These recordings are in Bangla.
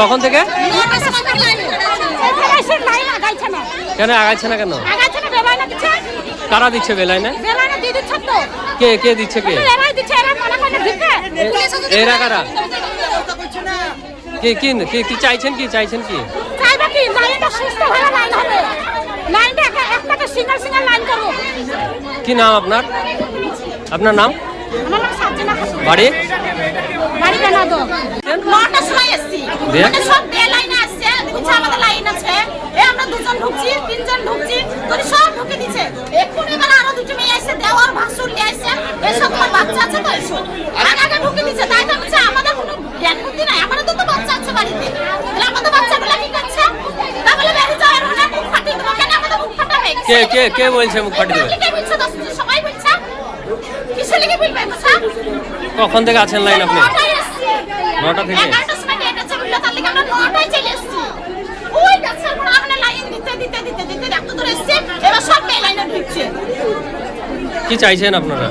কখন থেকে? আগাইছে না কেন আগাচ্ছে না কেন? কারা দিচ্ছে বেলাইনে? কে কে দিচ্ছে কে? এরা করে? কি কি কি কি চাইছেন কি? চাইছেন কি? কি নাম আপনার? আপনার নাম? খাতুন। বাড়ি? মানে সব বে লাইন আসছে বুঝছে আমাদের লাইন আছে। এ আমরা দুজন ঢুকছি তিনজন ঢুকছি তোর সব ঢুকে দিছে। এক্ষুনি এবার আরও দুটো মেয়ে আসছে দেওয়ার ভাসুর নিয়ে আসছে এসব তোমার বাচ্চা আছে তো? এসব আগে আগে ঢুকে দিছে তাই তো বলছে আমাদের কোনো জ্ঞান বুদ্ধি নাই। আমাদের তো তো বাচ্চা আছে বাড়িতে। তাহলে আমাদের বাচ্চাগুলো কি করছে? তা বলে বেরিয়ে যাওয়ার হলে মুখ ফাটিয়ে দেবো। কেন আমাদের মুখ ফাটাবে কে কে কে বলছে মুখ ফাটিয়ে দেবে? কে বলছে? দশ সবাই বলছে। কিসের লেগে বলবে কখন থেকে আছেন লাইন আপনি? নটা থেকে? বলল, তার লেগে আমরা নটায় চলে এসছি। ওই গাছের গোড়া ওখানে লাইন দিতে দিতে দিতে দিতে এত দূর এসছে, এবার সব মেয়ে লাইনে ঢুকছে। কি চাইছেন আপনারা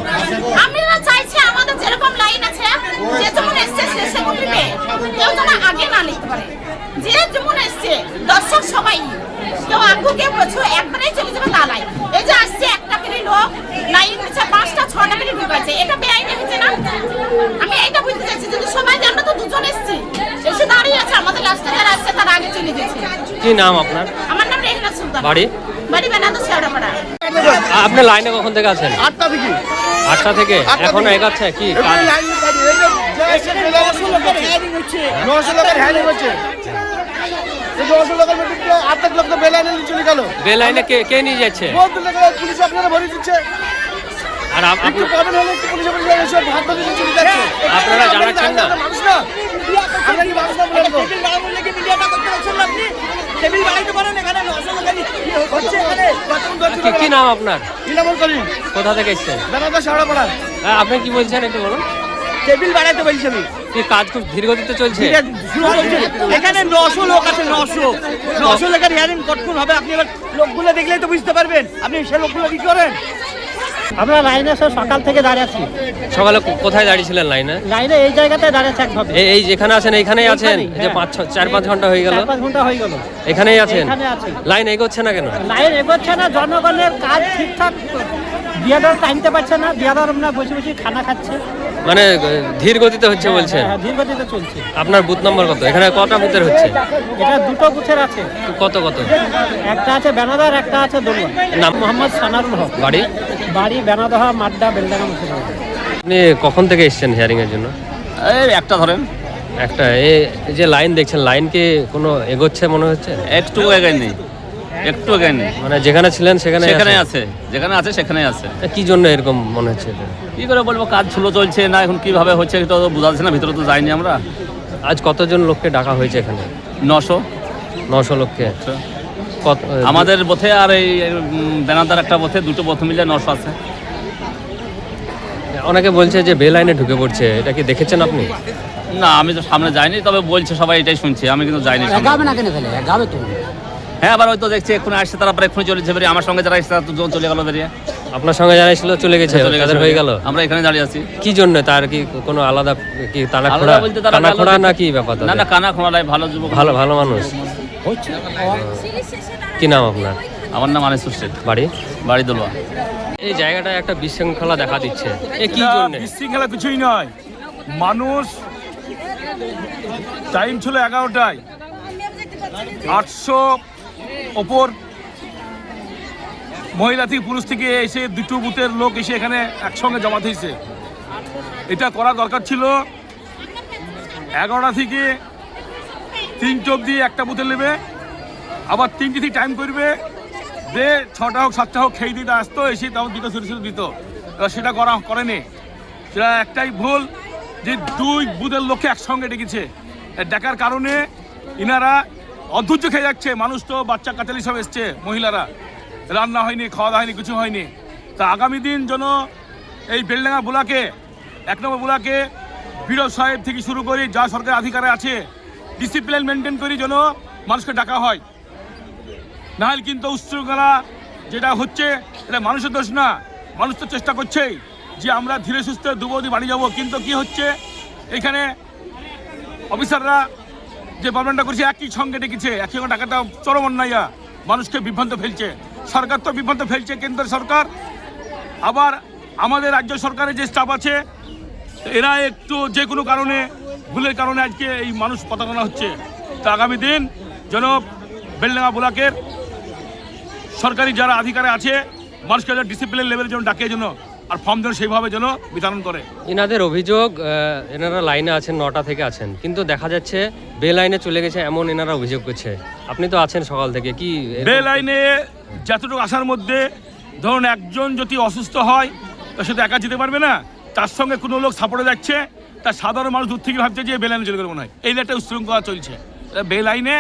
আমরা চাইছি আমাদের যেরকম লাইন আছে, যে যেমন এসছে সে সেমন নিবে। কেউ যেন আগে না নিতে পারে। যে যেমন এসছে, দর্শক সবাই কেউ আগ্রহ কেউ একবারেই চলে যাবে তা নাই। এই যে আসছে একটা করে লোক লাইন দিচ্ছে পাঁচটা ছটা করে ঢুকাচ্ছে এটা বেআইনি হচ্ছে না আমি এইটা বুঝতে চাইছি যদি কি নাম আপনার? আমার নাম রেহনা সুলতান। বাড়ি? বাড়ি বেনাদো শেওড়াপাড়া। আপনি লাইনে কখন থেকে আছেন? আটটা থেকে। আটটা থেকে? এখন। এগাচ্ছে কি বেলাইনে কে কে নিয়ে যাচ্ছে? পুলিশ আপনারা ভরে দিচ্ছে। আর আপ- একটু আপনি- পাবেন হলে একটু পুলিশে পুলিশে এসে হাত ধরে দিয়ে চলে যাচ্ছে। আপনারা আমরা কি জানাচ্ছেন না? আমরা মানুষ না? আমরা কি মানুষ না বলে দেবো? কি কি নাম আপনার? ইনামুল করিম। কোথা থেকে এসছেন। হ্যাঁ, আপনি কি বলছেন একটু বলুন। টেবিল বাড়াইতে বলছি আমি। কি কাজ খুব ধীর গতিতে চলছে। এখানে নশো লোক আছে নশো। নশো লোকের হিয়ারিং কতক্ষণ হবে? আপনি এবার লোকগুলো দেখলেই তো বুঝতে পারবেন। আপনি সে লোকগুলো কি করেন? আমরা লাইনে সব সকাল থেকে দাঁড়িয়ে আছি। সকালে কোথায় দাঁড়িয়েছিলেন লাইনে? লাইনে এই জায়গাতে দাঁড়িয়েছে একভাবে। এই যেখানে আছেন এইখানেই আছেন? যে হ্যাঁ। পাঁচ চার পাঁচ ঘণ্টা হয়ে গেল। পাঁচ ঘণ্টা হয়ে গেল। এখানেই আছেন? লাইন এগোচ্ছে না কেন? লাইন এগোচ্ছে না জনগণের কাজ ঠিকঠাক বিয়াদার টাইমতে পারছে না বিয়াদার আমরা বসে বসে খানা খাচ্ছে। মানে ধীর গতিতে হচ্ছে বলছেন? হ্যাঁ, ধীর গতিতে চলছে। আপনার বুথ নম্বর কত? এখানে কটা বুথের হচ্ছে? এটা দুটো বুথের আছে। কত কত? একটা আছে বেনাদার একটা আছে দলুয়া। নাম? মোহাম্মদ সানারুল হক। বাড়ি? বাড়ি বেনাদহা মাড্ডা বেলডাঙ্গা মুর্শিদাবাদ। আপনি কখন থেকে এসেছেন হিয়ারিং এর জন্য? এই একটা ধরেন। একটা এই যে লাইন দেখছেন লাইন কি কোনো এগোচ্ছে মনে হচ্ছে? একটু এগাই নেই একটু এগাই নেই মানে যেখানে ছিলেন সেখানে সেখানে আছে? যেখানে আছে সেখানে আছে। কি জন্য এরকম মনে হচ্ছে? কি করে বলব কাজ ছোলো চলছে না এখন কীভাবে হচ্ছে এটা তো বোঝা যাচ্ছে না ভিতরে তো যাইনি আমরা। আজ কতজন লোককে ডাকা হয়েছে এখানে? নশো। নশো লোককে? কত আমাদের বোথে আর এই বেনাদার একটা বোথে দুটো বোথ মিলে নশো আছে। অনেকে বলছে যে বে লাইনে ঢুকে পড়ছে এটা কি দেখেছেন আপনি? না আমি তো সামনে যাইনি তবে বলছে সবাই এটাই শুনছি আমি কিন্তু যাইনি হ্যাঁ আবার হয়তো দেখছি এখন আসছে তারা আবার এক্ষুনি চলে যাবে আমার সঙ্গে যারা এসছে তারা তো চলে গেল বেরিয়ে। আপনার সঙ্গে যারা ছিল চলে গেছে চলে তাদের গেছে হয়ে গেল? আমরা এখানে দাঁড়িয়ে আছি। কি জন্য তার কি কোনো আলাদা কি তালা আলাদা খোড়া বলতে তারা না কি ব্যাপার না না কানা খোঁড়ালাই ভালো যুবক। ভালো ভালো মানুষ। কি নাম আপনার? আমার নাম আনিস শেখ বাড়ি? বাড়ি দোলুয়া। এই জায়গাটায় একটা বিশৃঙ্খলা দেখা দিচ্ছে। এ কি জন্য? বিশৃঙ্খলা কিছুই নয়। মানুষ টাইম ছিল এগারোটায়। আটশো ওপর মহিলা থেকে পুরুষ থেকে এসে দুটো বুথের লোক এসে এখানে একসঙ্গে জমা হয়েছে এটা করা দরকার ছিল এগারোটা থেকে তিনটে অবধি একটা বুথে নেবে, আবার তিনটে থেকে টাইম করবে দে ছটা হোক, সাতটা হোক খেয়ে দিতে আসতো, এসে তখন দিত শুরু শুরু দিত। সেটা করা করেনি। সেটা একটাই ভুল যে দুই বুথের লোককে একসঙ্গে ডেকেছে। ডাকার কারণে ইনারা অধৈর্য খেয়ে যাচ্ছে, মানুষ তো বাচ্চা কাচালি সব এসছে, মহিলারা। রান্না হয়নি, খাওয়া দাওয়া হয়নি, কিছু হয়নি। তা আগামী দিন যেন এই বেলডাঙ্গা বুলাকে এক নম্বর বুলাকে বিরোধ সাহেব থেকে শুরু করে যা সরকার অধিকারে আছে ডিসিপ্লিন মেনটেন করি যেন মানুষকে ডাকা হয়। নাহলে কিন্তু উচ্ছৃঙ্খলা যেটা হচ্ছে, এটা মানুষের দোষ না, মানুষ তো চেষ্টা করছেই যে আমরা ধীরে সুস্থে দুবদি বাড়ি যাব। কিন্তু কি হচ্ছে, এখানে অফিসাররা যে প্রবলেমটা করছে, একই সঙ্গে ডেকেছে, একই সঙ্গে টাকাটা চরম অন্যায়া। মানুষকে বিভ্রান্ত ফেলছে। সরকার তো বিভ্রান্ত ফেলছে কেন্দ্র সরকার আবার আমাদের রাজ্য সরকারের যে স্টাফ আছে, এরা একটু যে কোনো কারণে ভুলের কারণে আজকে এই মানুষ প্রতারণা হচ্ছে। তো আগামী দিন যেন বেলডাঙ্গা ব্লকের সরকারি যারা আধিকারে আছে মানুষকে যেন ডিসিপ্লিন লেভেলের জন্য ডাকে যেন আর ফর্ম যেন সেইভাবে যেন বিতরণ করে। এনাদের অভিযোগ এনারা লাইনে আছেন নটা থেকে আছেন। কিন্তু দেখা যাচ্ছে বে লাইনে চলে গেছে এমন এনারা অভিযোগ করছে। আপনি তো আছেন সকাল থেকে কি বে লাইনে যতটুকু আসার মধ্যে ধরুন একজন যদি অসুস্থ হয় তো সে তো একা যেতে পারবে না তার সঙ্গে কোনো লোক সাপোর্টে যাচ্ছে তার সাধারণ মানুষ দূর থেকে ভাবছে যে বে লাইনে চলে গেলে মনে হয়। এই একটা উশৃঙ্খলা চলছে। তা বে লাইনে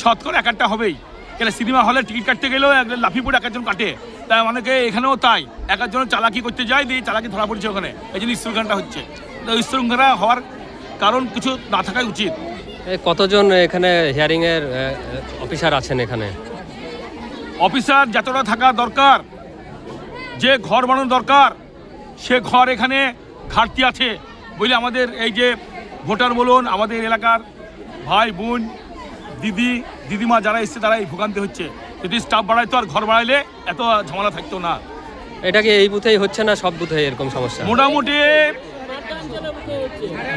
শতকরা এক একটা হবেই। কেন সিনেমা হলে টিকিট কাটতে গেলেও পড়ে এক একজন কাটে। তাই অনেকে এখানেও তাই। এক একজন চালাকি করতে যায় দিয়ে চালাকি ধরা পড়ছে ওখানে। এই জন্য শৃঙ্খলাটা হচ্ছে। তো শৃঙ্খলা হওয়ার কারণ কিছু না থাকাই উচিত। কতজন এখানে হিয়ারিং এর অফিসার আছেন এখানে? অফিসার যতটা থাকা দরকার যে ঘর বানানো দরকার সে ঘর এখানে ঘাটতি আছে। বলে আমাদের এই যে ভোটার বলুন আমাদের এলাকার ভাই বোন দিদি দিদিমা যারা এসছে তারা এই ভোগান্তি হচ্ছে। যদি স্টাফ বাড়াইতো আর ঘর বাড়াইলে এত ঝামেলা থাকতো না। এটাকে এই বুথেই হচ্ছে না সব বুথে এরকম সমস্যা? মোটামুটি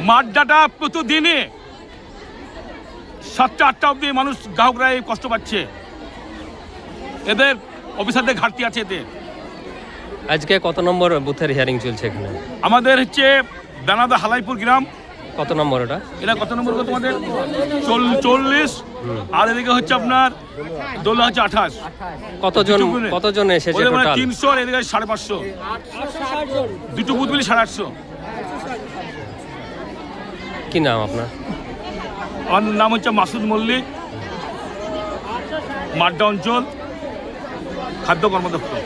মাড্ডাটা প্রতিদিনে সাতটা আটটা অবধি মানুষ গ্রাহকরা এই কষ্ট পাচ্ছে। এদের অফিসারদের ঘাটতি আছে এদের আজকে কত নম্বর বুথের হিয়ারিং চলছে এখানে? আমাদের হচ্ছে দানাদা হালাইপুর গ্রাম। কত নম্বর ওটা? এটা কত নম্বর তোমাদের? চল্লিশ। আর এদিকে হচ্ছে আপনার দোলা হচ্ছে আঠাশ। কতজন কতজন এসেছে টোটাল তিনশো আর এদিকে সাড়ে পাঁচশো। দুটো বুথ মিলে সাড়ে আটশো। কি নাম আপনার? আমার নাম হচ্ছে মাসুদ মল্লিক। মাড্ডা অঞ্চল খাদ্য কর্মদপ্তর।